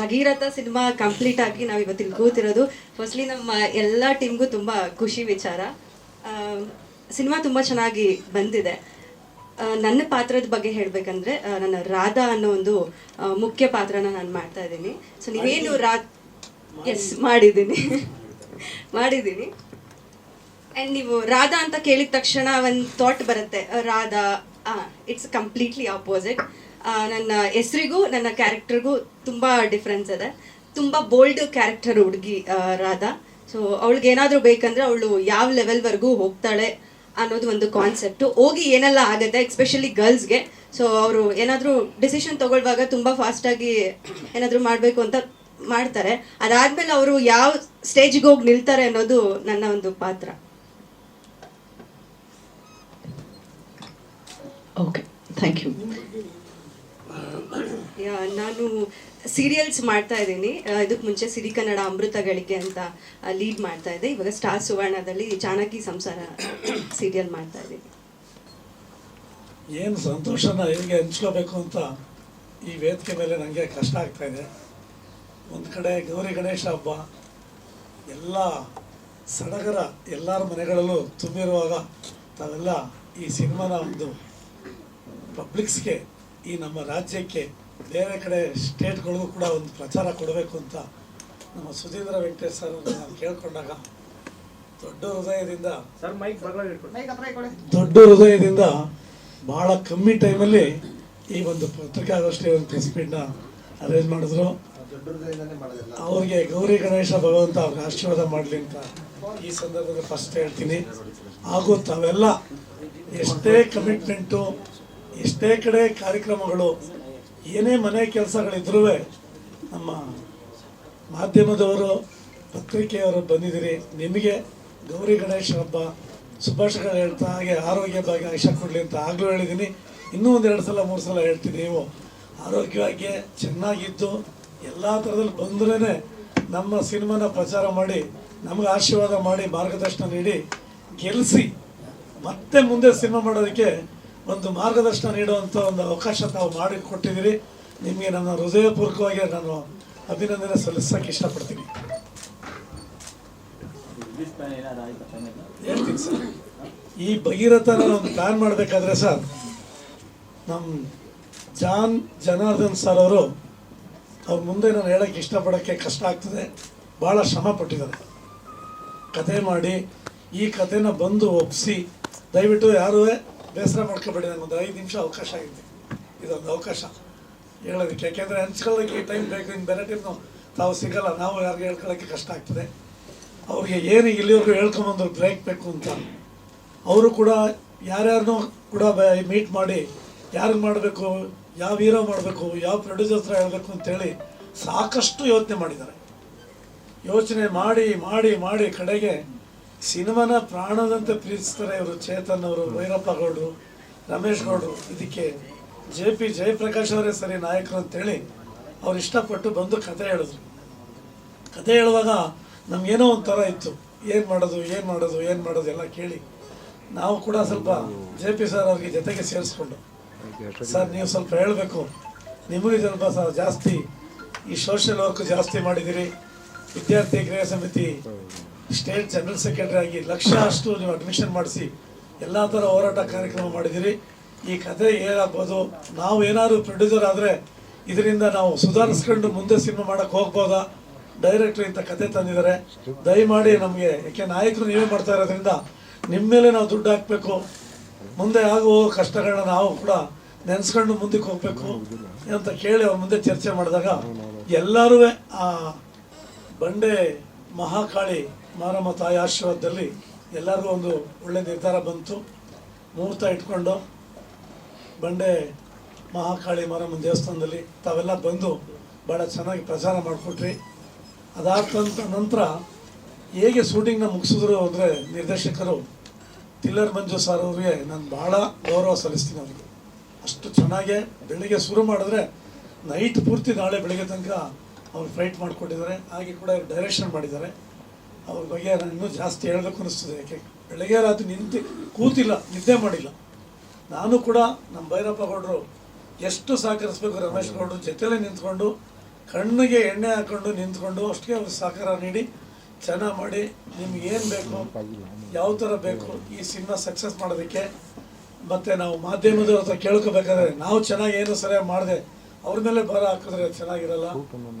Bhagiratha cinema complete ಆಗಿ ನಾವು ಇವತ್ತಿಲ್ಲಿ ಕೂತಿರೋದು. Firstly ನಮ್ಮ ಎಲ್ಲ ಟೀಮ್ಗೂ ತುಂಬ ಖುಷಿ ವಿಚಾರ. ಸಿನಿಮಾ ತುಂಬ ಚೆನ್ನಾಗಿ ಬಂದಿದೆ. ನನ್ನ ಪಾತ್ರದ ಬಗ್ಗೆ ಹೇಳಬೇಕಂದ್ರೆ ನನ್ನ ರಾಧಾ ಅನ್ನೋ ಒಂದು ಮುಖ್ಯ ಪಾತ್ರನ ನಾನು ಮಾಡ್ತಾ ಇದ್ದೀನಿ. ಸೊ ನೀವೇನು ರಾ ಎಸ್ ಮಾಡಿದ್ದೀನಿ. ಮಾಡಿದ್ದೀನಿ. ಆ್ಯಂಡ್ ನೀವು ರಾಧಾ ಅಂತ ಕೇಳಿದ ತಕ್ಷಣ ಒಂದು ಥಾಟ್ ಬರುತ್ತೆ. ರಾಧಾ ಇಟ್ಸ್ ಕಂಪ್ಲೀಟ್ಲಿ ಆಪೋಸಿಟ್ ನನ್ನ ಹೆಸರಿಗೂ ನನ್ನ ಕ್ಯಾರೆಕ್ಟರ್ಗೂ ತುಂಬ ಡಿಫ್ರೆನ್ಸ್ ಇದೆ. ತುಂಬ ಬೋಲ್ಡ್ ಕ್ಯಾರೆಕ್ಟರ್ ಹುಡುಗಿ ರಾಧಾ. ಸೊ ಅವಳಿಗೆ ಏನಾದರೂ ಬೇಕಂದ್ರೆ ಅವಳು ಯಾವ ಲೆವೆಲ್ವರೆಗೂ ಹೋಗ್ತಾಳೆ ಅನ್ನೋದು ಒಂದು ಕಾನ್ಸೆಪ್ಟು ಹೋಗಿ ಏನೆಲ್ಲ ಆಗುತ್ತೆ ಎಸ್ಪೆಷಲಿ ಗರ್ಲ್ಸ್ಗೆ ಸೊ ಅವರು ಏನಾದರೂ ಡಿಸಿಷನ್ ತೊಗೊಳ್ವಾಗ ತುಂಬ ಫಾಸ್ಟಾಗಿ ಏನಾದರೂ ಮಾಡಬೇಕು ಅಂತ ಮಾಡ್ತಾರೆ. ಅದಾದಮೇಲೆ ಅವರು ಯಾವ ಸ್ಟೇಜ್ಗೆ ಹೋಗಿ ನಿಲ್ತಾರೆ ಅನ್ನೋದು ನನ್ನ ಒಂದು ಪಾತ್ರ. ಓಕೆ ಥ್ಯಾಂಕ್ ಯು ಯಾ, ನಾನು ಸೀರಿಯಲ್ಸ್ ಮಾಡ್ತಾ ಇದ್ದೀನಿ. ಇದಕ್ಕೆ ಮುಂಚೆ ಸಿರಿ ಕನ್ನಡ ಅಮೃತ ಗಳಿಗೆ ಅಂತ ಲೀಡ್ ಮಾಡ್ತಾ ಇದ್ದೆ ಇವಾಗ ಸ್ಟಾರ್ ಸುವರ್ಣದಲ್ಲಿ ಚಾಣಕಿ ಸಂಸಾರ ಸೀರಿಯಲ್ ಮಾಡ್ತಾ ಇದ್ದೀನಿ. ಏನು ಸಂತೋಷನ, ಹೇಗೆ ಹಂಚ್ಕೋಬೇಕು ಅಂತ ಈ ವೇದಿಕೆ ಮೇಲೆ ನನಗೆ ಕಷ್ಟ ಆಗ್ತಾ ಇದೆ. ಒಂದು ಕಡೆ ಗೌರಿ ಗಣೇಶ ಹಬ್ಬ, ಎಲ್ಲ ಸಡಗರ ಎಲ್ಲರ ಮನೆಗಳಲ್ಲೂ ತುಂಬಿರುವಾಗ ತಾವೆಲ್ಲ ಈ ಸಿನಿಮಾನ ಒಂದು ಪಬ್ಲಿಕ್ಸ್ಗೆ ಈ ನಮ್ಮ ರಾಜ್ಯಕ್ಕೆ ಬೇರೆ ಕಡೆ ಸ್ಟೇಟ್ಗಳಿಗೂ ಕೂಡ ಒಂದು ಪ್ರಚಾರ ಕೊಡಬೇಕು ಅಂತ ನಮ್ಮ ಸುಧೀಂದ್ರ ವೆಂಕಟೇಶ್ ಸರ್ ನಾನು ಕೇಳ್ಕೊಂಡಾಗ ದೊಡ್ಡ ಹೃದಯದಿಂದ ದೊಡ್ಡ ಹೃದಯದಿಂದ ಬಹಳ ಕಮ್ಮಿ ಟೈಮಲ್ಲಿ ಈ ಒಂದು ಪತ್ರಿಕಾಗೋಷ್ಠಿ ಒಂದು ಪ್ರೆಸ್ ಮೀಟ್ನ ಅರೇಂಜ್ ಮಾಡಿದ್ರು. ದೊಡ್ಡ ಹೃದಯದಿಂದನೇ ಮಾಡೋದಿಲ್ಲ ಅವ್ರಿಗೆ ಗೌರಿ ಗಣೇಶ ಭಗವಂತ ಅವ್ರಿಗೆ ಆಶೀರ್ವಾದ ಮಾಡಲಿ ಅಂತ ಈ ಸಂದರ್ಭದಲ್ಲಿ ಫಸ್ಟ್ ಹೇಳ್ತೀನಿ. ಹಾಗೂ ತಾವೆಲ್ಲ ಎಷ್ಟೇ ಕಮಿಟ್ಮೆಂಟು ಎಷ್ಟೇ ಕಡೆ ಕಾರ್ಯಕ್ರಮಗಳು ಏನೇ ಮನೆ ಕೆಲಸಗಳಿದ್ರೂ ನಮ್ಮ ಮಾಧ್ಯಮದವರು, ಪತ್ರಿಕೆಯವರು ಬಂದಿದ್ದೀರಿ. ನಿಮಗೆ ಗೌರಿ ಗಣೇಶ ಹಬ್ಬ ಶುಭಾಶಯಗಳು ಹೇಳ್ತಾ, ಹಾಗೆ ಆರೋಗ್ಯ ಭಾಗ್ಯ ಆಯುಷ ಕೊಡಲಿ ಅಂತ ಆಗಲೂ ಹೇಳಿದ್ದೀನಿ. ಇನ್ನೂ ಒಂದು ಎರಡು ಸಲ, ಮೂರು ಸಲ ಹೇಳ್ತೀನಿ ನೀವು. ಆರೋಗ್ಯವಾಗಿ ಚೆನ್ನಾಗಿದ್ದು, ಎಲ್ಲ ಥರದಲ್ಲಿ ಬಂದ್ರೇ ನಮ್ಮ ಸಿನಿಮಾನ ಪ್ರಚಾರ ಮಾಡಿ, ನಮಗೆ ಆಶೀರ್ವಾದ ಮಾಡಿ, ಮಾರ್ಗದರ್ಶನ ನೀಡಿ ಗೆಲ್ಲಿಸಿ ಮತ್ತೆ ಮುಂದೆ ಸಿನಿಮಾ ಮಾಡೋದಕ್ಕೆ ಒಂದು ಮಾರ್ಗದರ್ಶನ ನೀಡುವಂಥ ಒಂದು ಅವಕಾಶ ತಾವು ಮಾಡಿ ಕೊಟ್ಟಿದ್ದೀರಿ ನಿಮಗೆ ನನ್ನ ಹೃದಯಪೂರ್ವಕವಾಗಿ ನಾನು ಅಭಿನಂದನೆ ಸಲ್ಲಿಸಕ್ಕೆ ಇಷ್ಟಪಡ್ತೀನಿ. ಸರ್. ಈ ಭಗೀರಥನ ಒಂದು ಪ್ಲಾನ್ ಮಾಡಬೇಕಾದ್ರೆ ಸರ್ ನಮ್ಮ ಜಾನ್ ಜನಾರ್ದನ್ ಸರ್ ಅವರು ಅವ್ರ ಮುಂದೆ ನಾನು ಹೇಳಕ್ಕೆ ಇಷ್ಟಪಡೋಕ್ಕೆ ಕಷ್ಟ ಆಗ್ತದೆ. ಭಾಳ ಶ್ರಮ ಪಟ್ಟಿದ್ದಾರೆ. ಕತೆ ಮಾಡಿ ಈ ಕಥೆನ ಬಂದು ಒಪ್ಪಿಸಿ ದಯವಿಟ್ಟು ಯಾರೂ ಬೇಸರ ಮಾಡ್ಕೊಬೇಡಿ ನನಗೊಂದು ಐದು ನಿಮಿಷ ಅವಕಾಶ ಆಗಿದೆ ಇದೊಂದು ಅವಕಾಶ. ಹೇಳೋದಕ್ಕೆ, ಯಾಕೆಂದರೆ ಹಂಚ್ಕೊಳ್ಳೋಕ್ಕೆ ಟೈಮ್ ಬೇಕು, ಇನ್ನು ಬೇರೆ ಟೈಮ್ನು ತಾವು ಸಿಗಲ್ಲ. ನಾವು ಯಾರಿಗೆ ಹೇಳ್ಕೊಳ್ಳೋಕ್ಕೆ ಕಷ್ಟ ಆಗ್ತದೆ. ಅವ್ರಿಗೆ ಏನು ಇಲ್ಲಿವರೆಗೂ ಹೇಳ್ಕೊಂಬಂದು ಬ್ರೇಕ್ ಬೇಕು ಅಂತ. ಅವರು ಕೂಡ ಯಾರ್ಯಾರನ್ನೂ ಕೂಡ ಮೀಟ್ ಮಾಡಿ ಯಾರಿಗೆ ಮಾಡಬೇಕು, ಯಾವ ಹೀರೋ ಮಾಡಬೇಕು, ಯಾವ ಪ್ರೊಡ್ಯೂಸರ್ ಹತ್ರ ಹೇಳಬೇಕು ಅಂತೇಳಿ ಸಾಕಷ್ಟು ಯೋಚನೆ ಮಾಡಿದ್ದಾರೆ. ಯೋಚನೆ ಮಾಡಿ ಮಾಡಿ ಮಾಡಿ ಕಡೆಗೆ ಸಿನಿಮಾನ ಪ್ರಾಣದಂತೆ ಪ್ರೀತಿಸ್ತಾರೆ ಇವರು ಚೇತನ್ ಅವರು, ಭೈರಪ್ಪ ಗೌಡ್ರು, ರಮೇಶ್ ಗೌಡ್ರು. ಇದಕ್ಕೆ ಜೆ ಪಿ ಜಯಪ್ರಕಾಶ್ ಅವರೇ ಸರಿ ನಾಯಕರು ಅಂತೇಳಿ ಅವ್ರು ಇಷ್ಟಪಟ್ಟು ಬಂದು ಕತೆ ಹೇಳಿದ್ರು. ಕತೆ ಹೇಳುವಾಗ ನಮ್ಗೇನೋ ಒಂಥರ ಇತ್ತು. ಏನು ಮಾಡೋದು ಏನು ಮಾಡೋದು ಏನು ಮಾಡೋದು ಎಲ್ಲ ಕೇಳಿ ನಾವು ಕೂಡ ಸ್ವಲ್ಪ ಜೆ ಪಿ ಸರ್ ಅವ್ರಿಗೆ ಜೊತೆಗೆ ಸೇರಿಸ್ಕೊಂಡು, ಸರ್, ನೀವು ಸ್ವಲ್ಪ ಹೇಳಬೇಕು. ನಿಮಗೆ ಸ್ವಲ್ಪ ಸರ್ ಜಾಸ್ತಿ ಈ ಸೋಷಿಯಲ್ ವರ್ಕ್ ಜಾಸ್ತಿ ಮಾಡಿದ್ದೀರಿ. ವಿದ್ಯಾರ್ಥಿ ಗೃಹ ಸಮಿತಿ ಸ್ಟೇಟ್ ಜನರಲ್ ಸೆಕ್ರೆಟರಿ ಆಗಿ ಲಕ್ಷ ಅಷ್ಟು ನೀವು ಅಡ್ಮಿಷನ್ ಮಾಡಿಸಿ, ಎಲ್ಲ ಥರ ಹೋರಾಟ ಕಾರ್ಯಕ್ರಮ ಮಾಡಿದ್ದೀರಿ ಈ ಕತೆ ಏನಾಗ್ಬೋದು? ನಾವು ಏನಾದ್ರು ಪ್ರೊಡ್ಯೂಸರ್ ಆದರೆ ಇದರಿಂದ ನಾವು ಸುಧಾರಿಸ್ಕೊಂಡು ಮುಂದೆ ಸಿನಿಮಾ ಮಾಡಕ್ಕೆ ಹೋಗ್ಬೋದಾ? ಡೈರೆಕ್ಟ್ರ್ ಇಂಥ ಕತೆ ತಂದಿದ್ದಾರೆ. ದಯಮಾಡಿ ನಮಗೆ, ಯಾಕೆ ನಾಯಕರು ನೀವೇ ಮಾಡ್ತಾ ಇರೋದ್ರಿಂದ ನಿಮ್ಮ ಮೇಲೆ ನಾವು ದುಡ್ಡು ಹಾಕಬೇಕು. ಮುಂದೆ ಆಗುವ ಕಷ್ಟಗಳನ್ನ ನಾವು ಕೂಡ ನೆನೆಸ್ಕೊಂಡು ಮುಂದಕ್ಕೆ ಹೋಗಬೇಕು ಅಂತ ಕೇಳಿ ಅವ್ರ ಮುಂದೆ ಚರ್ಚೆ ಮಾಡಿದಾಗ ಎಲ್ಲರೂ ಆ ಬಂಡೆ ಮಹಾಕಾಳಿ ಮಾರಮ್ಮ ತಾಯಿ ಆಶೀರ್ವಾದದಲ್ಲಿ ಎಲ್ಲರಿಗೂ ಒಂದು ಒಳ್ಳೆ ನಿರ್ಧಾರ ಬಂತು. ಮುಹೂರ್ತ ಇಟ್ಕೊಂಡು ಬಂಡೆ ಮಹಾಕಾಳಿ ಮಾರಮ್ಮನ ದೇವಸ್ಥಾನದಲ್ಲಿ ತಾವೆಲ್ಲ ಬಂದು ಭಾಳ ಚೆನ್ನಾಗಿ ಪ್ರಚಾರ ಮಾಡಿಕೊಟ್ರಿ. ಅದಾದ ನಂತರ ಹೇಗೆ ಶೂಟಿಂಗ್ನ ಮುಗಿಸಿದ್ರು ಅಂದರೆ ನಿರ್ದೇಶಕರು ತಿಲ್ಲರ್ ಮಂಜು ಸರ್ ಅವ್ರಿಗೆ ನಾನು ಭಾಳ ಗೌರವ ಸಲ್ಲಿಸ್ತೀನಿ ಅವ್ರಿಗೆ. ಅಷ್ಟು ಚೆನ್ನಾಗೆ ಬೆಳಿಗ್ಗೆ ಶುರು ಮಾಡಿದ್ರೆ ನೈಟ್ ಪೂರ್ತಿ ನಾಳೆ ಬೆಳಿಗ್ಗೆ ತನಕ ಅವ್ರು ಫೈಟ್ ಮಾಡಿಕೊಟ್ಟಿದ್ದಾರೆ. ಹಾಗೆ ಕೂಡ ಡೈರೆಕ್ಷನ್ ಮಾಡಿದ್ದಾರೆ. ಅವ್ರ ಬಗ್ಗೆ ನಾನು ಇನ್ನೂ ಜಾಸ್ತಿ ಹೇಳಬೇಕು ಅನಿಸ್ತದೆ ಯಾಕೆ, ಬೆಳಗ್ಗೆ ರಾತ್ರಿ ನಿಂತು ಕೂತಿಲ್ಲ, ನಿದ್ದೆ ಮಾಡಿಲ್ಲ. ನಾನು ಕೂಡ ನಮ್ಮ ಭೈರಪ್ಪ ಗೌಡರು ಎಷ್ಟು ಸಹಕರಿಸ್ಬೇಕು ರಮೇಶ್ ಗೌಡರು ಜೊತೆಲೇ ನಿಂತ್ಕೊಂಡು, ಕಣ್ಣಿಗೆ ಎಣ್ಣೆ ಹಾಕೊಂಡು ನಿಂತ್ಕೊಂಡು ಅಷ್ಟೇ ಅವ್ರಿಗೆ ಸಹಕಾರ ನೀಡಿ, ಚೆನ್ನಾಗಿ ಮಾಡಿ, ನಿಮ್ಗೆ ಏನು ಬೇಕು, ಯಾವ ಥರ ಬೇಕು, ಈ ಸಿನಿಮಾ ಸಕ್ಸಸ್ ಮಾಡೋದಕ್ಕೆ. ಮತ್ತು ನಾವು ಮಾಧ್ಯಮದವ್ರ ಹತ್ರ ಕೇಳ್ಕೊಬೇಕಾದ್ರೆ ನಾವು ಚೆನ್ನಾಗಿ ಏನು ಸರಿಯಾಗಿ ಮಾಡಿದೆ ಅವ್ರ ಮೇಲೆ ಭಾರ ಹಾಕಿದ್ರೆ ಚೆನ್ನಾಗಿರಲ್ಲ?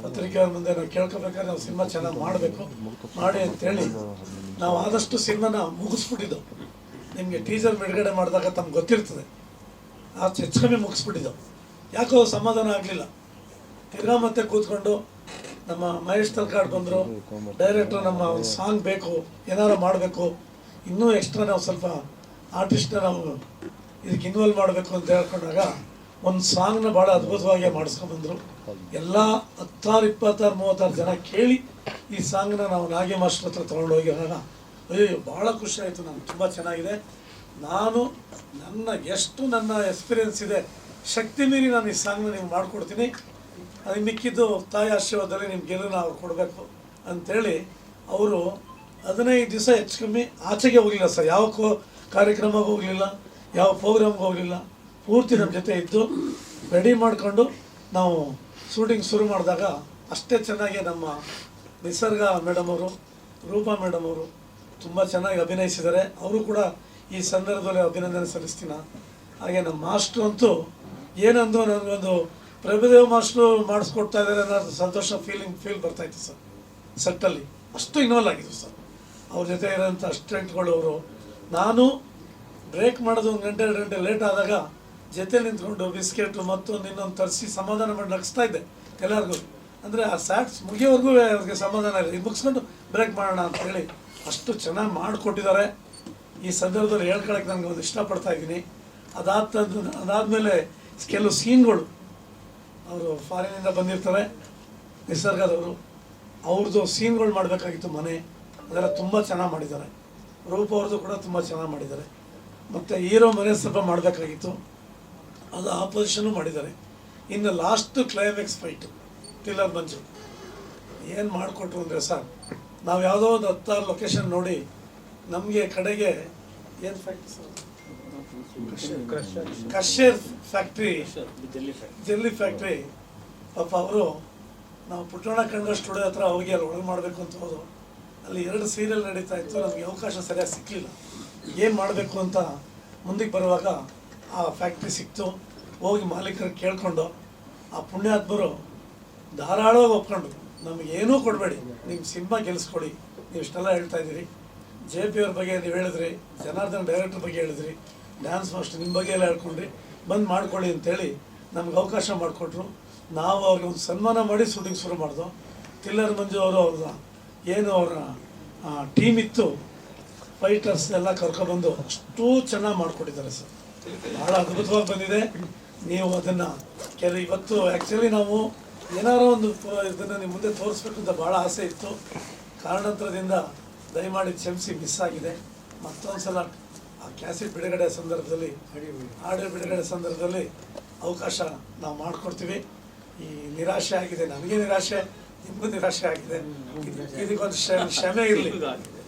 ಪತ್ರಿಕೆಯವ್ರ ಮುಂದೆ ನಾವು ಕೇಳ್ಕೊಬೇಕಾದ್ರೆ ನಾವು ಸಿನಿಮಾ ಚೆನ್ನಾಗಿ ಮಾಡಬೇಕು. ಮಾಡಿ ಅಂತೇಳಿ ನಾವು ಆದಷ್ಟು ಸಿನಿಮಾನ ಮುಗಿಸ್ಬಿಟ್ಟಿದ್ದು. ನಿಮಗೆ ಟೀಸರ್ ಬಿಡುಗಡೆ ಮಾಡಿದಾಗ ತಮ್ಗೆ ಗೊತ್ತಿರ್ತದೆ. ಆ ಕಮ್ಮಿ ಮುಗಿಸ್ಬಿಟ್ಟಿದ್ದು. ಯಾಕೋ ಸಮಾಧಾನ ಆಗಲಿಲ್ಲ. ತಿರ್ಗಾ ಮತ್ತೆ ಕೂತ್ಕೊಂಡು ನಮ್ಮ ಮಹೇಶ್ ತಲ್ಕಾಡ್ ಬಂದರು. ಡೈರೆಕ್ಟರ್ ನಮ್ಮ ಒಂದು ಸಾಂಗ್ ಬೇಕು ಏನಾರು ಮಾಡಬೇಕು. ಇನ್ನೂ ಎಕ್ಸ್ಟ್ರಾ ನಾವು ಸ್ವಲ್ಪ ಆರ್ಟಿಸ್ಟ್ನ ನಾವು ಇದಕ್ಕೆ ಇನ್ವಾಲ್ವ್ ಮಾಡಬೇಕು ಅಂತ ಹೇಳ್ಕೊಂಡಾಗ ಒಂದು ಸಾಂಗ್ನ ಭಾಳ ಅದ್ಭುತವಾಗಿ ಮಾಡಿಸ್ಕೊಂಡ್ಬಂದರು. ಎಲ್ಲ ಹತ್ತಾರು, ಇಪ್ಪತ್ತಾರು, ಮೂವತ್ತಾರು ಜನ ಕೇಳಿ ಈ ಸಾಂಗ್ನ ನಾವು ನಾಗೆ ಮಾಸ್ಟರ್ ಹತ್ರ ತೊಗೊಂಡು ಹೋಗಿವಾಗ ಅಯ್ಯೋ ಭಾಳ ಖುಷಿ ಆಯಿತು ನನಗೆ ತುಂಬ ಚೆನ್ನಾಗಿದೆ. ನಾನು ನನ್ನ, ಎಷ್ಟು ನನ್ನ ಎಕ್ಸ್ಪೀರಿಯನ್ಸ್ ಇದೆ, ಶಕ್ತಿ ಮೀರಿ ನಾನು ಈ ಸಾಂಗ್ನ ನಿಮ್ಗೆ ಮಾಡಿಕೊಡ್ತೀನಿ. ಅದಕ್ಕೆ ಮಿಕ್ಕಿದ್ದು ತಾಯಿ ಆಶೀರ್ವಾದದಲ್ಲಿ ನಿಮ್ಗೆ ಗೆಲುವು ನಾವು ಕೊಡಬೇಕು ಅಂಥೇಳಿ ಅವರು ಹದಿನೈದು ದಿವಸ ಹೆಚ್ಚು ಕಮ್ಮಿ ಆಚೆಗೆ ಹೋಗಲಿಲ್ಲ ಸರ್. ಯಾವ ಕಾರ್ಯಕ್ರಮಕ್ಕೆ ಹೋಗಲಿಲ್ಲ, ಯಾವ ಪ್ರೋಗ್ರಾಮ್ಗೆ ಹೋಗಲಿಲ್ಲ. ಪೂರ್ತಿ ನಮ್ಮ ಜೊತೆ ಇದ್ದು ರೆಡಿ ಮಾಡಿಕೊಂಡು ನಾವು ಶೂಟಿಂಗ್ ಶುರು ಮಾಡಿದಾಗ ಅಷ್ಟೇ ಚೆನ್ನಾಗಿ ನಮ್ಮ ನಿಸರ್ಗ ಮೇಡಮ್ ಅವರು, ರೂಪಾ ಮೇಡಮ್ ಅವರು ತುಂಬ ಚೆನ್ನಾಗಿ ಅಭಿನಯಿಸಿದ್ದಾರೆ. ಅವರು ಕೂಡ ಈ ಸಂದರ್ಭದಲ್ಲಿ ಅಭಿನಂದನೆ ಸಲ್ಲಿಸ್ತೀನ ಹಾಗೆ ನಮ್ಮ ಮಾಸ್ಟ್ರು ಅಂತೂ ಏನಂದು ನನಗೊಂದು ಪ್ರಭುದೇವ ಮಾಸ್ಟ್ರು ಮಾಡಿಸ್ಕೊಡ್ತಾ ಇದ್ದಾರೆ ಅನ್ನೋ ಸಂತೋಷ ಫೀಲಿಂಗ್ ಫೀಲ್ ಬರ್ತಾ ಇತ್ತು ಸರ್. ಸೆಟ್ಟಲ್ಲಿ ಅಷ್ಟು ಇನ್ವಾಲ್ವ್ ಆಗಿದ್ರು ಸರ್. ಅವ್ರ ಜೊತೆ ಇರೋಂಥ ಅಸ್ಟೆಂಟ್ಗಳು ಅವರು. ನಾನು ಬ್ರೇಕ್ ಮಾಡೋದು ಒಂದು ಗಂಟೆ, ಎರಡು ಗಂಟೆ ಲೇಟ್ ಆದಾಗ ಜೊತೆ ನಿಂತ್ಕೊಂಡು ಬಿಸ್ಕೆಟು ಮತ್ತೊಂದು ಇನ್ನೊಂದು ತರಿಸಿ ಸಮಾಧಾನ ಮಾಡಿ ನಗಿಸ್ತಾ ಇದ್ದೆ. ಎಲ್ಲರಿಗೂ. ಅಂದರೆ ಆ ಸ್ಯಾಟ್ಸ್ ಮುಗಿಯೋವರೆಗೂ ಅವ್ರಿಗೆ ಸಮಾಧಾನ ಇಲ್ಲ ಇದು ಮುಗಿಸ್ಕೊಂಡು ಬ್ರೇಕ್ ಮಾಡೋಣ ಅಂತ ಹೇಳಿ ಅಷ್ಟು ಚೆನ್ನಾಗಿ ಮಾಡಿಕೊಟ್ಟಿದ್ದಾರೆ. ಈ ಸಂದರ್ಭದಲ್ಲಿ ಹೇಳ್ಕೊಳಕ್ಕೆ ನನಗೆ ಒಂದು ಇಷ್ಟಪಡ್ತಾ ಇದ್ದೀನಿ. ಅದಾದ ಅದಾದಮೇಲೆ ಕೆಲವು ಸೀನ್ಗಳು ಅವರು ಫಾರಿನಿಂದ ಬಂದಿರ್ತಾರೆ. ನಿಸರ್ಗದವರು. ಅವ್ರದ್ದು ಸೀನ್ಗಳು ಮಾಡಬೇಕಾಗಿತ್ತು ಮನೆ. ಅದೆಲ್ಲ ತುಂಬ ಚೆನ್ನಾಗಿ ಮಾಡಿದ್ದಾರೆ. ರೂಪ ಅವ್ರದ್ದು ಕೂಡ ತುಂಬ ಚೆನ್ನಾಗಿ ಮಾಡಿದ್ದಾರೆ. ಮತ್ತು ಹೀರೋ ಮನೆ ಸ್ವಲ್ಪ ಮಾಡಬೇಕಾಗಿತ್ತು. ಅದು ಆಪೋಸಿಷನು ಮಾಡಿದ್ದಾರೆ. ಇನ್ನು last climax fight thriller Manju. ಏನು ಮಾಡಿಕೊಟ್ರು ಅಂದರೆ ಸರ್ ನಾವು ಯಾವುದೋ ಒಂದು ಹತ್ತಾರು ಲೊಕೇಶನ್ ನೋಡಿ, ನಮಗೆ ಕಡೆಗೆ ಏನು ಫ್ಯಾಕ್ಟ್ರಿ ಸರ್ ಕಶೇರ್ ಫ್ಯಾಕ್ಟ್ರಿ ಜೆಲ್ಲಿ ಫ್ಯಾಕ್ಟ್ರಿ ಪಾಪ ಅವರು, ನಾವು ಪುಟ್ಟಣ ಕಣ್ಗ ಸ್ಟುಡಿಯೋ ಹತ್ರ ಹೋಗಿ ಅಲ್ಲಿ ಒಳಗೆ ಮಾಡಬೇಕು ಅಂತ ಹೋದ್ರು. ಅಲ್ಲಿ ಎರಡು ಸೀರಿಯಲ್ ನಡೀತಾ ಇತ್ತು, ನಮಗೆ ಅವಕಾಶ ಸರಿಯಾಗಿ ಸಿಕ್ಕಲಿಲ್ಲ ಏನು ಮಾಡಬೇಕು ಅಂತ ಮುಂದಕ್ಕೆ ಬರುವಾಗ ಆ ಫ್ಯಾಕ್ಟ್ರಿ ಸಿಕ್ತು. ಹೋಗಿ ಮಾಲೀಕರು ಕೇಳಿಕೊಂಡು ಆ ಪುಣ್ಯಾತ್ಮರು ಧಾರಾಳವಾಗಿ ಒಪ್ಕೊಂಡು ನಮಗೇನೂ ಕೊಡಬೇಡಿ. ನಿಮ್ಮ ಸಿನಿಮಾ ಗೆಲ್ಲಿಸ್ಕೊಡಿ ನೀವು ಇಷ್ಟೆಲ್ಲ ಹೇಳ್ತಾ ಇದ್ದೀರಿ. ಜೆ ಪಿ ಅವ್ರ ಬಗ್ಗೆ ನೀವು ಹೇಳಿದ್ರಿ. ಜನಾರ್ದನ್ ಡೈರೆಕ್ಟರ್ ಬಗ್ಗೆ ಹೇಳಿದ್ರಿ. ಡ್ಯಾನ್ಸ್ ಮಾಸ್ಟರ್ ನಿಮ್ಮ ಬಗ್ಗೆ ಎಲ್ಲ ಹೇಳ್ಕೊಂಡ್ರಿ. ಬಂದು ಮಾಡ್ಕೊಳ್ಳಿ ಅಂತೇಳಿ ನಮ್ಗೆ ಅವಕಾಶ ಮಾಡಿಕೊಟ್ರು. ನಾವು ಅವ್ರಿಗೆ ಒಂದು ಸನ್ಮಾನ ಮಾಡಿ ಶೂಟಿಂಗ್ ಶುರು ಮಾಡಿದ್ವು ತಿಲ್ಲರ್ ಮಂಜು ಅವರು ಅವ್ರದ್ದು ಏನು ಅವರ ಟೀಮ್ ಇತ್ತು. ಫೈಟರ್ಸ್ ಎಲ್ಲ ಕರ್ಕೊಬಂದು ಅಷ್ಟು ಚೆನ್ನಾಗಿ ಮಾಡಿಕೊಟ್ಟಿದ್ದಾರೆ ಸರ್. ಭಾಳ ಅದ್ಭುತವಾಗಿ ಬಂದಿದೆ. ನೀವು ಅದನ್ನು ಕೆಲ ಇವತ್ತು ಆ್ಯಕ್ಚುಲಿ ನಾವು ಏನಾರೋ ಒಂದು ಇದನ್ನು ನಿಮ್ಮ ಮುಂದೆ ತೋರಿಸ್ಬೇಕು ಅಂತ ಭಾಳ ಆಸೆ ಇತ್ತು. ಕಾರಣಾಂತರದಿಂದ ದಯಮಾಡಿ ಕ್ಷಮಿಸಿ, ಮಿಸ್ ಆಗಿದೆ. ಮತ್ತೊಂದು ಸಲ ಆ ಕ್ಯಾಸೆಟ್ ಬಿಡುಗಡೆ ಸಂದರ್ಭದಲ್ಲಿ ಆಡಿಯೋ ಬಿಡುಗಡೆ ಸಂದರ್ಭದಲ್ಲಿ ಅವಕಾಶ ನಾವು ಮಾಡಿಕೊಡ್ತೀವಿ. ಈ ನಿರಾಶೆ ಆಗಿದೆ. ನನಗೆ ನಿರಾಶೆ, ನಿಮಗೂ ನಿರಾಶೆ ಆಗಿದೆ. ಇದು- ಇದಕ್ಕೊಂದು ಕ್ಷ- ಕ್ಷಮೆ ಇರಲಿ.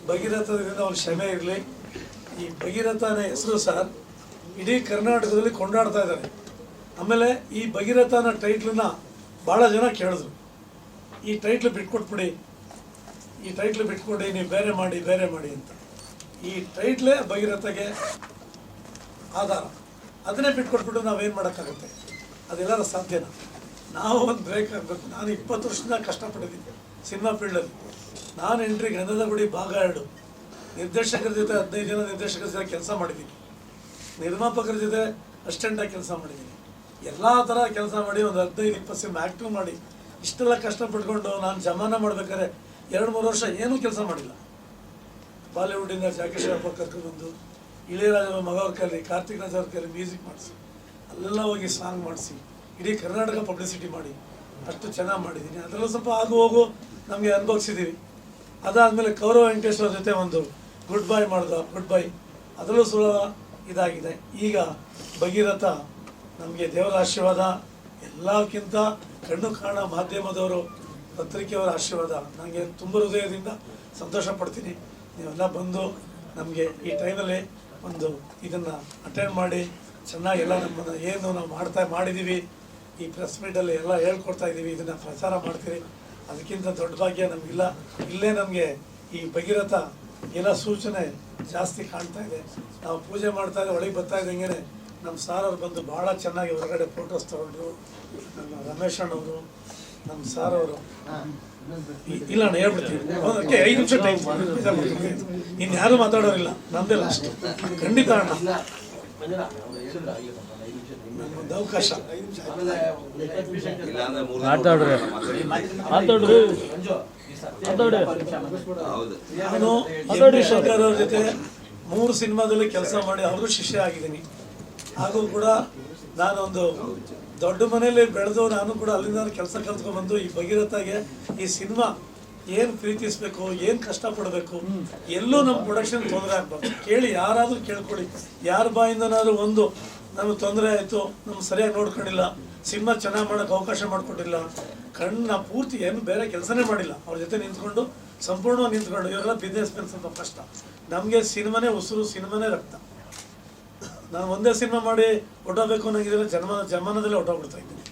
ಭಗೀರಥದಿಂದ ಒಂದು ಕ್ಷಮೆ ಇರಲಿ. ಈ ಭಗೀರಥನ ಹೆಸರು ಸರ್ ಇಡೀ ಕರ್ನಾಟಕದಲ್ಲಿ ಕೊಂಡಾಡ್ತಾ ಇದ್ದಾರೆ. ಆಮೇಲೆ ಈ ಭಗೀರಥನ ಟೈಟ್ಲನ್ನ ಭಾಳ ಜನ ಕೇಳಿದ್ರು. ಈ ಟೈಟ್ಲ್ ಬಿಟ್ಕೊಟ್ಬಿಡಿ, ಈ ಟೈಟ್ಲ್ ಬಿಟ್ಕೊಡಿ, ನೀವು ಬೇರೆ ಮಾಡಿ ಬೇರೆ ಮಾಡಿ ಅಂತ. ಈ ಟೈಟ್ಲೇ ಭಗೀರಥಗೆ ಆಧಾರ. ಅದನ್ನೇ ಬಿಟ್ಕೊಟ್ಬಿಟ್ಟು ನಾವೇನು ಮಾಡೋಕ್ಕಾಗುತ್ತೆ? ಅದೆಲ್ಲರ ಸಾಧ್ಯನಾ? ನಾವು ಒಂದು ಬ್ರೇಕ್ ಆಗಬೇಕು ನಾನು ಇಪ್ಪತ್ತು ವರ್ಷದಿಂದ ಕಷ್ಟಪಟ್ಟಿದ್ದೀನಿ ಸಿನಿಮಾ ಫೀಲ್ಡಲ್ಲಿ. ನಾನು ಎಂಟ್ರಿ ಗಂಧದ ಗುಡಿ ಭಾಗ ಎರಡು. ನಿರ್ದೇಶಕರ ಜೊತೆ ಹದಿನೈದು ಜನ ನಿರ್ದೇಶಕರ ಜೊತೆ ಕೆಲಸ ಮಾಡಿದ್ದೀನಿ. ನಿರ್ಮಾಪಕರ ಜೊತೆ ಅಷ್ಟೆಂಟಾಗಿ ಕೆಲಸ ಮಾಡಿದ್ದೀನಿ ಎಲ್ಲ ಥರ ಕೆಲಸ ಮಾಡಿ ಒಂದು ಹದಿನೈದು, ಇಪ್ಪತ್ತು ಸಿನಿಮಾ ಆ್ಯಕ್ಟಿವ್ ಮಾಡಿ. ಇಷ್ಟೆಲ್ಲ ಕಷ್ಟಪಟ್ಕೊಂಡು ನಾನು ಜಮಾನ ಮಾಡ್ಬೇಕಾದ್ರೆ ಎರಡು, ಮೂರು ವರ್ಷ ಏನೂ ಕೆಲಸ ಮಾಡಿಲ್ಲ. ಬಾಲಿವುಡಿಂದ ಜಾಕಿ ಶ್ರಾಫ್ ಅವ್ರು ಕರ್ಕೊಂಡ್ಬಂದು ಇಳೆಯರಾಜ ಮಗ ಅವ್ರ ಕೈಲಿ, ಕಾರ್ತಿಕ್ ರಾಜ್ ಅವ್ರ ಕೈಲಿ ಮ್ಯೂಸಿಕ್ ಮಾಡಿಸಿ, ಅಲ್ಲೆಲ್ಲ ಹೋಗಿ ಸಾಂಗ್ ಮಾಡಿಸಿ, ಇಡೀ ಕರ್ನಾಟಕ ಪಬ್ಲಿಸಿಟಿ ಮಾಡಿ, ಅಷ್ಟು ಚೆನ್ನಾಗಿ ಮಾಡಿದ್ದೀನಿ ಅದರಲ್ಲೂ ಸ್ವಲ್ಪ ಆಗು ಹೋಗು ನಮಗೆ ಅನುಭವಿಸಿದ್ದೀವಿ ಅದಾದಮೇಲೆ ಕೌರವ ವೆಂಕಟೇಶ್ವರ ಜೊತೆ ಒಂದು ಗುಡ್ ಬೈ ಮಾಡಿದ ಗುಡ್ ಬೈ ಅದರಲ್ಲೂ ಸುಳ ಇದಾಗಿದೆ. ಈಗ ಭಗೀರಥ ನಮಗೆ ದೇವರ ಆಶೀರ್ವಾದ ಎಲ್ಲಕ್ಕಿಂತ ಕಣ್ಣು ಕಾಣ ಮಾಧ್ಯಮದವರು ಪತ್ರಿಕೆಯವರ ಆಶೀರ್ವಾದ. ನನಗೆ ತುಂಬ ಹೃದಯದಿಂದ ಸಂತೋಷ ಪಡ್ತೀನಿ. ನೀವೆಲ್ಲ ಬಂದು ನಮಗೆ ಈ ಟೈಮಲ್ಲಿ ಒಂದು ಇದನ್ನು ಅಟೆಂಡ್ ಮಾಡಿ ಚೆನ್ನಾಗೆಲ್ಲ ನಮ್ಮನ್ನು ಏನು ನಾವು ಮಾಡ್ತಾ ಮಾಡಿದ್ದೀವಿ ಈ ಪ್ರೆಸ್ ಮೀಟಲ್ಲಿ ಎಲ್ಲ ಹೇಳ್ಕೊಡ್ತಾ ಇದ್ದೀವಿ ಇದನ್ನು ಪ್ರಚಾರ ಮಾಡ್ತೀರಿ. ಅದಕ್ಕಿಂತ ದೊಡ್ಡ ಭಾಗ್ಯ ನಮಗಿಲ್ಲ. ಇಲ್ಲೇ ನಮಗೆ ಈ ಭಗೀರಥ ಎಲ್ಲ ಸೂಚನೆ ಜಾಸ್ತಿ ಕಾಣ್ತಾ ಇದೆ. ನಾವು ಪೂಜೆ ಮಾಡ್ತಾ ಇದ್ದೆ ಒಳಗೆ ಬರ್ತಾ ಇದ್ದಂಗೆ ನಮ್ಮ ಸಾರವ್ರು ಬಂದು ಭಾಳ ಚೆನ್ನಾಗಿ ಹೊರಗಡೆ ಫೋಟೋಸ್ ತಗೊಂಡ್ರು. ನಮ್ಮ ರಮೇಶ್ ಅಣ್ಣವರು ನಮ್ಮ ಸಾರವರು ಇಲ್ಲ ಅಣ್ಣ, ಹೇಳ್ಬಿಡ್ತೀನಿ. ಓಕೆ ಇನ್ನು ಮಾತಾಡೋರಿಲ್ಲ. ನಂದೇ ಲಾಸ್ಟ್ ಖಂಡಿತ ಅಣ್ಣ. ಅವಕಾಶ. ಮಾತಾಡ್ರಿ ಮಾತಾಡ್ರಿ ಮಾತಾಡ್ರಿ ಹೌದು. ನಾನು ಎಂ ಶಂಕರ್ ಅವ್ರ ಜೊತೆ ಮೂರು ಸಿನಿಮಾದಲ್ಲಿ ಕೆಲಸ ಮಾಡಿ ಅವರು ಶಿಷ್ಯ ಆಗಿದ್ದೀನಿ. ಹಾಗೂ ಕೂಡ ನಾನೊಂದು ದೊಡ್ಡ ಮನೆಯಲ್ಲಿ ಬೆಳೆದು ನಾನು ಕೂಡ ಅಲ್ಲಿಂದ ಕೆಲಸ ಕಲ್ತ್ಕೊಂಡ್ಬಂದು ಈ ಭಗೀರಥಗೆ ಈ ಸಿನಿಮಾ ಏನು ಪ್ರೀತಿಸ್ಬೇಕು ಏನು ಕಷ್ಟಪಡಬೇಕು ಎಲ್ಲೂ ನಮ್ಮ ಪ್ರೊಡಕ್ಷನ್ ತೊಂದರೆ ಆಗ್ಬಾರ್ದು. ಕೇಳಿ ಯಾರಾದರೂ ಕೇಳ್ಕೊಳ್ಳಿ ಯಾರ ಬಾಯಿಂದನಾದ್ರೂ ಒಂದು ನಮಗೆ ತೊಂದರೆ ಆಯಿತು, ನಮ್ಗೆ ಸರಿಯಾಗಿ ನೋಡ್ಕೊಂಡಿಲ್ಲ. ಸಿನಿಮಾ ಚೆನ್ನಾಗಿ ಮಾಡೋಕ್ಕೆ ಅವಕಾಶ ಮಾಡಿಕೊಟ್ಟಿಲ್ಲ. ಕಣ್ಣ ಪೂರ್ತಿ ಏನು ಬೇರೆ ಕೆಲಸನೇ ಮಾಡಿಲ್ಲ. ಅವ್ರ ಜೊತೆ ನಿಂತ್ಕೊಂಡು, ಸಂಪೂರ್ಣವಾಗಿ ನಿಂತ್ಕೊಂಡು ಇವರೆಲ್ಲ ಬಿಸ್ನೆಸ್ ಮೆನ್ ಸ್ವಲ್ಪ ಕಷ್ಟ. ನಮಗೆ ಸಿನಿಮಾನೇ ಉಸಿರು, ಸಿನಿಮಾನೇ ರಕ್ತ. ನಾನು ಒಂದೇ ಸಿನಿಮಾ ಮಾಡಿ ಹೊಟ್ಟೋಗ್ಬೇಕು ಅನ್ನೋಂಗಿದ್ರೆ ಜನ್ಮ ಜನ್ಮಾನದಲ್ಲೇ ಹೊಟ್ಟೋಗ್ಬಿಡ್ತಾ ಇದ್ದೀನಿ.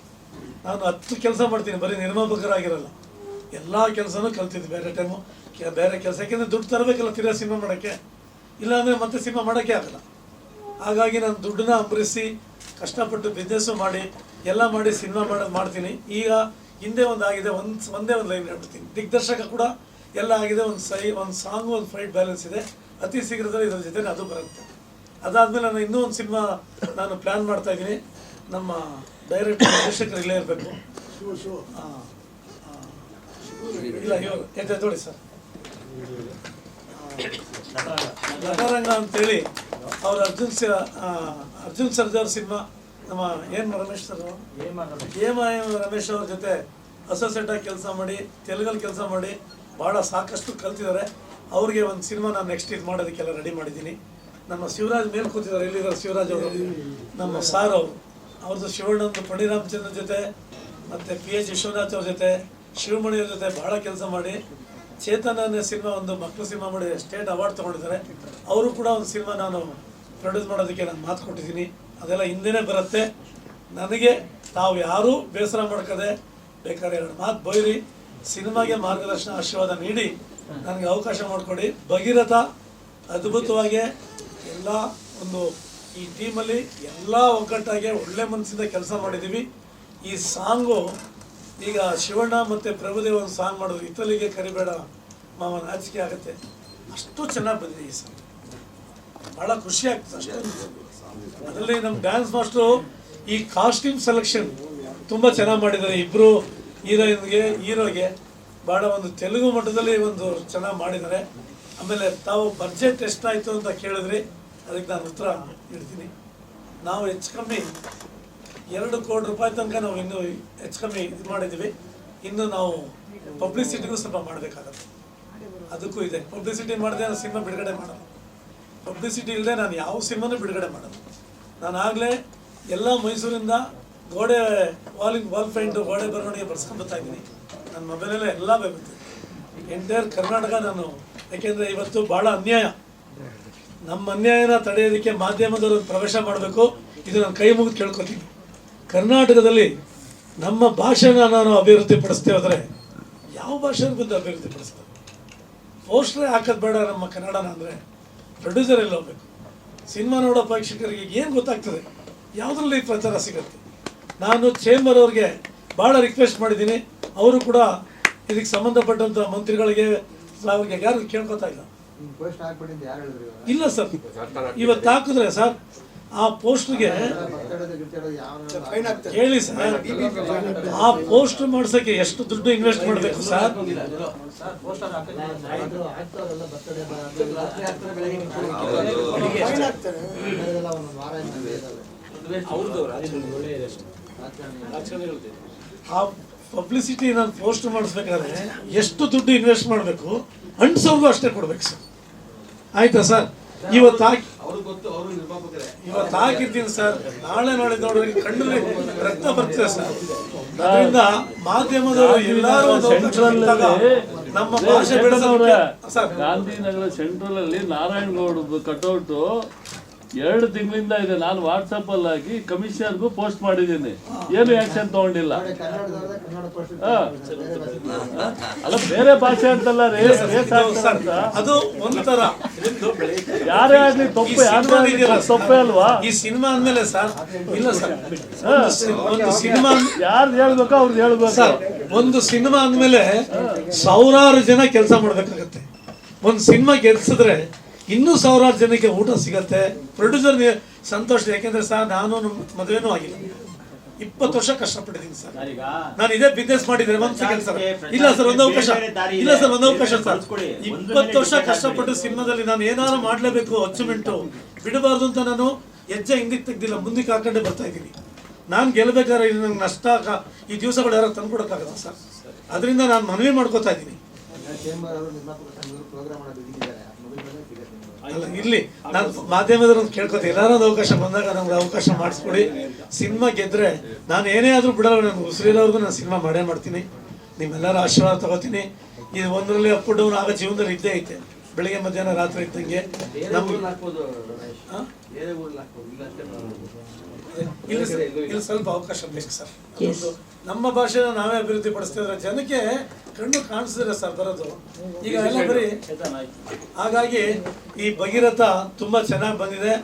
ನಾನು ಹತ್ತು ಕೆಲಸ ಮಾಡ್ತೀನಿ, ಬರೀ ನಿರ್ಮಾಪಕರಾಗಿರಲ್ಲ. ಎಲ್ಲ ಕೆಲಸನೂ ಕಲ್ತಿದ್ದೆ ಬೇರೆ ಟೈಮು ಬೇರೆ ಕೆಲಸ ಯಾಕೆಂದರೆ ದುಡ್ಡು ತರಬೇಕಲ್ಲ ತಿರ್ಗಾ ಸಿನಿಮಾ ಮಾಡೋಕ್ಕೆ. ಇಲ್ಲಾಂದರೆ ಮತ್ತೆ ಸಿನಿಮಾ ಮಾಡೋಕ್ಕೆ ಆಗಲ್ಲ. ಹಾಗಾಗಿ ನಾನು ದುಡ್ಡನ್ನ ಅಂಬರಿಸಿ ಕಷ್ಟಪಟ್ಟು ಬಿಸ್ನೆಸ್ಸು ಮಾಡಿ ಎಲ್ಲ ಮಾಡಿ ಸಿನಿಮಾ ಮಾಡ ಮಾಡ್ತೀನಿ. ಈಗ ಹಿಂದೆ ಒಂದು ಆಗಿದೆ ಒಂದು ಒಂದೇ ಒಂದು ಲೈನ್ ಹೇಳ್ಬಿಡ್ತೀನಿ. ದಿಗ್ದರ್ಶಕ ಕೂಡ ಎಲ್ಲ ಆಗಿದೆ ಒಂದು ಸೈ ಒಂದು ಸಾಂಗು ಒಂದು ಫೈಟ್ ಬ್ಯಾಲೆನ್ಸ್ ಇದೆ. ಅತಿ ಶೀಘ್ರದಲ್ಲಿ ಇದ್ರ ಜೊತೆ ಅದು ಬರುತ್ತೆ. ಅದಾದಮೇಲೆ ನಾನು ಇನ್ನೂ ಒಂದು ಸಿನಿಮಾ ನಾನು ಪ್ಲ್ಯಾನ್ ಮಾಡ್ತಾ ಇದ್ದೀನಿ. ನಮ್ಮ ಡೈರೆಕ್ಟರ್ ನಿರ್ದೇಶಕರು ಇಲ್ಲೇ ಇರಬೇಕು. ಇಲ್ಲ ಇವರು ಎದ್ದೆ ತೋಳಿ ಸರ್. ನಟರಂಗ ಅಂತೇಳಿ ಅವರು ಅರ್ಜುನ್ ಸರ್ ಅರ್ಜುನ್ ಸರ್ಜಾರ್ ಸಿನಿಮಾ ನಮ್ಮ ಏನ್ ರಮೇಶ್ ಸರ್ ಏಮ ಎಂ ರಮೇಶ್ ಅವ್ರ ಜೊತೆ ಅಸೋಸಿಯೇಟ್ ಆಗಿ ಕೆಲಸ ಮಾಡಿ ತೆಲುಗಲ್ಲಿ ಕೆಲಸ ಮಾಡಿ ಭಾಳ ಸಾಕಷ್ಟು ಕಲ್ತಿದ್ದಾರೆ. ಅವ್ರಿಗೆ ಒಂದು ಸಿನಿಮಾ ನಾನು ನೆಕ್ಸ್ಟ್ ಇದು ಮಾಡೋದಕ್ಕೆಲ್ಲ ರೆಡಿ ಮಾಡಿದ್ದೀನಿ. ನಮ್ಮ ಶಿವರಾಜ್ ಮೇಲೆ ಕೂತಿದ್ದಾರೆ ಎಲ್ಲಿದ್ದಾರೆ ಶಿವರಾಜ್ ಅವರು? ನಮ್ಮ ಸಾರ್ ಅವರು. ಅವ್ರದ್ದು ಶಿವಣ್ಣಂದು ಪಣಿರಾಮಚಂದ್ರ ಜೊತೆ ಮತ್ತು ಪಿ ಎಚ್ ವಿಶ್ವನಾಥ್ ಅವ್ರ ಜೊತೆ ಶಿವಮಣಿಯವ್ರ ಜೊತೆ ಭಾಳ ಕೆಲಸ ಮಾಡಿ. ಚೇತನ ಅನ್ನೋ ಸಿನಿಮಾ ಒಂದು ಮಕ್ಕಳು ಸಿನಿಮಾ ಮಾಡಿ ಸ್ಟೇಟ್ ಅವಾರ್ಡ್ ತೊಗೊಂಡಿದ್ದಾರೆ. ಅವರು ಕೂಡ ಒಂದು ಸಿನಿಮಾ ನಾನು ಪ್ರೊಡ್ಯೂಸ್ ಮಾಡೋದಕ್ಕೆ ನಾನು ಮಾತು ಕೊಟ್ಟಿದ್ದೀನಿ. ಅದೆಲ್ಲ ಹಿಂದೆನೇ ಬರುತ್ತೆ. ನನಗೆ ತಾವು ಯಾರೂ ಬೇಸರ ಮಾಡ್ಕದೆ ಬೇಕಾದ್ರೆ ಎರಡು ಮಾತು ಬೈರಿ, ಸಿನಿಮಾಗೆ ಮಾರ್ಗದರ್ಶನ, ಆಶೀರ್ವಾದ ನೀಡಿ, ನನಗೆ ಅವಕಾಶ ಮಾಡಿಕೊಡಿ. ಭಗೀರಥ ಅದ್ಭುತವಾಗಿ ಎಲ್ಲ ಒಂದು ಈ ಟೀಮಲ್ಲಿ ಎಲ್ಲ ಒಗ್ಗಟ್ಟಾಗೆ ಒಳ್ಳೆ ಮನಸ್ಸಿಂದ ಕೆಲಸ ಮಾಡಿದ್ದೀವಿ. ಈ ಸಾಂಗು ಈಗ ಶಿವಣ್ಣ ಮತ್ತು ಪ್ರಭುದೇವ್ ಒಂದು ಸಾಂಗ್ ಮಾಡೋದು ಇತಲಿಗೆ ಕರಿಬೇಡ ಮಾವ, ನಾಚಿಕೆ ಆಗುತ್ತೆ. ಅಷ್ಟು ಚೆನ್ನಾಗಿ ಬಂದಿದೆ ಈ ಸಾಂಗ್ ಭಾಳ ಖುಷಿ ಆಗ್ತದೆ ಅದರಲ್ಲಿ ನಮ್ಮ ಡ್ಯಾನ್ಸ್ ಮಾಸ್ಟ್ರು ಈ ಕಾಸ್ಟ್ಯೂಮ್ ಸೆಲೆಕ್ಷನ್ ತುಂಬ ಚೆನ್ನಾಗಿ ಮಾಡಿದ್ದಾರೆ. ಇಬ್ಬರು ಹೀರೋಯಿನ್ಗೆ, ಹೀರೋಗೆ ಭಾಳ ಒಂದು ತೆಲುಗು ಮಟ್ಟದಲ್ಲಿ ಒಂದು ಚೆನ್ನಾಗಿ ಮಾಡಿದ್ದಾರೆ. ಆಮೇಲೆ ತಾವು ಬಜೆಟ್ ಎಷ್ಟಾಯಿತು ಅಂತ ಕೇಳಿದ್ರಿ ಅದಕ್ಕೆ ನಾನು ಉತ್ತರ ಹೇಳ್ತೀನಿ ನಾವು ಹೆಚ್ಚು ಕಮ್ಮಿ ಎರಡು ಕೋಟಿ ರೂಪಾಯಿ ತನಕ ನಾವು ಇನ್ನೂ ಹೆಚ್ಚು ಕಮ್ಮಿ ಇದು ಮಾಡಿದ್ದೀವಿ. ಇನ್ನು ನಾವು ಪಬ್ಲಿಸಿಟಿಗೂ ಸ್ವಲ್ಪ ಮಾಡಬೇಕಾಗತ್ತೆ. ಅದಕ್ಕೂ ಇದೆ. ಪಬ್ಲಿಸಿಟಿ ಮಾಡಿದೆ ನಾನು ಸಿನಿಮಾ ಬಿಡುಗಡೆ ಮಾಡೋದು. ಪಬ್ಲಿಸಿಟಿ ಇಲ್ಲದೆ ನಾನು ಯಾವ ಸಿನಿಮಾನೂ ಬಿಡುಗಡೆ ಮಾಡೋದು. ನಾನು ಆಗಲೇ ಎಲ್ಲ ಮೈಸೂರಿಂದ ಗೋಡೆ ವಾಲಿಂಗ್ ವಾಲ್ ಪೇಂಟು ಗೋಡೆ ಬರವಣಿಗೆ ಬರ್ಸ್ಕೊಂಡ್ಬರ್ತಾ ಇದ್ದೀನಿ. ನನ್ನ ಮೊಬೈಲಲ್ಲೇ ಎಲ್ಲ ಬಂದಿದೆ ಎಂಟೈರ್ ಕರ್ನಾಟಕ ನಾನು, ಯಾಕೆಂದರೆ ಇವತ್ತು ಭಾಳ ಅನ್ಯಾಯ. ನಮ್ಮ ಅನ್ಯಾಯನ ತಡೆಯೋದಕ್ಕೆ ಮಾಧ್ಯಮದವರು ಪ್ರವೇಶ ಮಾಡಬೇಕು. ಇದು ನಾನು ಕೈ ಮುಗಿದು ಕೇಳ್ಕೊತೀನಿ. ಕರ್ನಾಟಕದಲ್ಲಿ ನಮ್ಮ ಭಾಷೆನ ನಾನು ಅಭಿವೃದ್ಧಿ ಪಡಿಸ್ತೇವೆ ಯಾವ ಭಾಷೆನ ಬಂದು ಅಭಿವೃದ್ಧಿ ಪಡಿಸ್ತೇವೆ ಪೋಸ್ಟ್ರೇ ಹಾಕೋದು ಬೇಡ ನಮ್ಮ ಕನ್ನಡನ ಅಂದರೆ ಪ್ರೊಡ್ಯೂಸರ್ ಎಲ್ಲ ಹೋಗ್ಬೇಕು. ಸಿನಿಮಾ ನೋಡೋ ಪ್ರೇಕ್ಷಕರಿಗೆ ಏನು ಗೊತ್ತಾಗ್ತದೆ? ಯಾವುದ್ರಲ್ಲಿ ಪ್ರಚಾರ ಸಿಗುತ್ತೆ? ನಾನು ಚೇಂಬರ್ ಅವ್ರಿಗೆ ಭಾಳ ರಿಕ್ವೆಸ್ಟ್ ಮಾಡಿದ್ದೀನಿ. ಅವರು ಕೂಡ ಇದಕ್ಕೆ ಸಂಬಂಧಪಟ್ಟಂಥ ಮಂತ್ರಿಗಳಿಗೆ ಅವ್ರಿಗೆ ಯಾರು ಕೇಳ್ಕೊತಾ ಇಲ್ಲ. ಇಲ್ಲ ಸರ್. ಇವತ್ತು ಹಾಕಿದ್ರೆ ಸರ್ ಆ ಪೋಸ್ಟ್ಗೆ ಹೇಳಿ ಸರ್. ಆ ಪೋಸ್ಟ್ ಮಾಡ್ಸಕ್ಕೆ ಎಷ್ಟು ದುಡ್ಡು ಇನ್ವೆಸ್ಟ್ ಮಾಡಬೇಕು ಸರ್. ಆ ಪಬ್ಲಿಸಿಟಿ ನಾನು ಪೋಸ್ಟ್ ಮಾಡಿಸ್ಬೇಕಾದ್ರೆ ಎಷ್ಟು ದುಡ್ಡು ಇನ್ವೆಸ್ಟ್ ಮಾಡಬೇಕು? ಅಂಟ್ಸೋರ್ಗೂ ಅಷ್ಟೇ ಕೊಡ್ಬೇಕು ಸರ್. ಆಯ್ತಾ ಸರ್? ಇವತ್ತು ಹಾಕಿ ಅವ್ರಿಗೆ ಗೊತ್ತು ಅವರು ನಿರ್ಮಾಪಕರೇ. ಇವತ್ತು ಹಾಕಿರ್ತೀನಿ ಸರ್ ನಾಳೆ ನಾಳೆ ನೋಡಿದ್ರೆ ಕಣ್ಣಲ್ಲಿ ರಕ್ತ ಬರ್ತದೆ ಸರ್. ಅದರಿಂದ ಮಾಧ್ಯಮದವರು ಎಲ್ಲರೂ ಅವಕಾಶ ನಮ್ಮ ಭಾಷೆ ಬೆಳೆಸೋದಕ್ಕೆ ಸರ್. ಗಾಂಧಿನಗರ ಸೆಂಟ್ರಲ್ ಅಲ್ಲಿ ನಾರಾಯಣ ಗೌಡ ಕಟೌಟು ಎರಡು ತಿಂಗಳಿಂದ ಇದೆ. ನಾನು ವಾಟ್ಸಪ್ ಅಲ್ಲಿ ಹಾಕಿ ಕಮಿಷನರ್ಗೂ ಪೋಸ್ಟ್ ಮಾಡಿದ್ದೀನಿ. ಏನು ಆಕ್ಷನ್ ತಗೊಂಡಿಲ್ಲ. ಅಲ್ಲ ಬೇರೆ ಭಾಷೆ ಅಂತಲ್ಲ ರೇ ರೇಸ್ ಅದು ಒಂಥರ. ಯಾರೇ ಆಗ್ಲಿ ತಪ್ಪು ಯಾರೇ ತಪ್ಪೇ ಅಲ್ವಾ? ಈ ಸಿನಿಮಾ ಅಂದ್ಮೇಲೆ ಸರ್ ಇಲ್ಲ ಸರ್ ಒಂದು ಸಿನಿಮಾ ಯಾರ್ದು ಹೇಳ್ಬೇಕೋ ಅವ್ರದ್ದು ಹೇಳ್ಬೇಕು. ಸರ್ ಒಂದು ಸಿನಿಮಾ ಅಂದ್ಮೇಲೆ ಸಾವಿರಾರು ಜನ ಕೆಲಸ ಮಾಡ್ಬೇಕಾಗತ್ತೆ. ಒಂದು ಸಿನಿಮಾ ಗೆಲ್ಸಿದ್ರೆ ಇನ್ನೂ ಸಾವಿರಾರು ಜನಕ್ಕೆ ಊಟ ಸಿಗತ್ತೆ. ಪ್ರೊಡ್ಯೂಸರ್ ಸಂತೋಷ ಯಾಕೆಂದ್ರೆ ಸರ್ ನಾನು ಮದುವೆನೂ ಆಗಿಲ್ಲ. ಇಪ್ಪತ್ತು ವರ್ಷ ಕಷ್ಟಪಟ್ಟಿದ್ದೀನಿ ಸರ್. ನಾನು ಇದೇ ಬಿಸ್ನೆಸ್ ಮಾಡಿದ್ರೆ ಒಂದ್ ಸೆಕೆಂಡ್ ಸರ್. ಇಲ್ಲ ಸರ್ ಒಂದು ಅವಕಾಶ. ಇಲ್ಲ ಸರ್ ಒಂದು ಅವಕಾಶ ಸರ್. ಇಪ್ಪತ್ತು ವರ್ಷ ಕಷ್ಟಪಟ್ಟು ಸಿನಿಮಾದಲ್ಲಿ ನಾನು ಏನಾದ್ರು ಮಾಡ್ಲೇಬೇಕು ಅಚೀವ್ಮೆಂಟು ಬಿಡಬಾರ್ದು ಅಂತ ನಾನು ಹೆಜ್ಜೆ ಹಿಂದಿಕ್ ತೆಗ್ದಿಲ್ಲ ಮುಂದಕ್ಕೆ ಹಾಕೊಂಡೇ ಬರ್ತಾ ಇದ್ದೀನಿ. ನಾನು ಗೆಲ್ಬೇಕಾದ್ರೆ ಇದು ನಂಗೆ ನಷ್ಟ ಆಗ- ಈ ದಿವಸಗಳು ಯಾರು ತಂದ್ಕೊಡಕ್ಕಾಗತ್ತ ಸರ್. ಅದರಿಂದ ನಾನು ಮನವಿ ಮಾಡ್ಕೋತಾ ಇದ್ದೀನಿ ಚೇಂಬರ್ ಅವರು ನಿರ್ಮಾಪಕ ಸಂಘದವರು ಪ್ರೋಗ್ರಾಮ್ ಮಾಡೋದು ಇದ್ದಾರೆ ಮೊಬೈಲ್ ಮೇಲೆ ಇರ್ಲಿ. ನಾನು ಮಾಧ್ಯಮದವ್ರನ್ನ ಕೇಳ್ಕೊತೀನಿ ಎಲ್ಲಾರು ಒಂದು ಅವಕಾಶ ಬಂದಾಗ ನಮ್ಗೆ ಅವಕಾಶ ಮಾಡಿಸ್ಕೊಡಿ. ಸಿನಿಮಾ ಗೆದ್ರೆ ನಾನು ಏನೇ ಆದ್ರೂ ಬಿಡಲ್ಲ ನಾನು ಉಸಿರಿರೋರ್ಗು ನಾನು ಸಿನಿಮಾ ಮಾಡೇ ಮಾಡ್ತೀನಿ. ನಿಮ್ಮೆಲ್ಲರ ಆಶೀರ್ವಾದ ತಗೋತೀನಿ. ಇದು ಒಂದರಲ್ಲಿ ಅಪ್ ಡೌನ್ ಆಗೋ ಜೀವನದಲ್ಲಿ ಇದ್ದೇ ಐತೆ. ಬೆಳಿಗ್ಗೆ ಮಧ್ಯಾಹ್ನ ರಾತ್ರಿ ಇದ್ದಂಗೆ. ನಮ್ಗೆ ಇಲ್ಲಿ ಸ್ವಲ್ಪ ಅವಕಾಶ ಬೇಕು ಸರ್. ನಮ್ಮ ಭಾಷೆನ ನಾವೇ ಅಭಿವೃದ್ಧಿ ಪಡಿಸ್ತಿದ್ರೆ ಜನಕ್ಕೆ ಕಣ್ಣು ಕಾಣಿಸಿದ್ರೆ ಸರ್ ಬರೋದು. ಈಗ ಎಲ್ಲ ಬರೀ ಹಾಗಾಗಿ ಈ ಭಗೀರಥ ತುಂಬಾ ಚೆನ್ನಾಗಿ ಬಂದಿದೆ.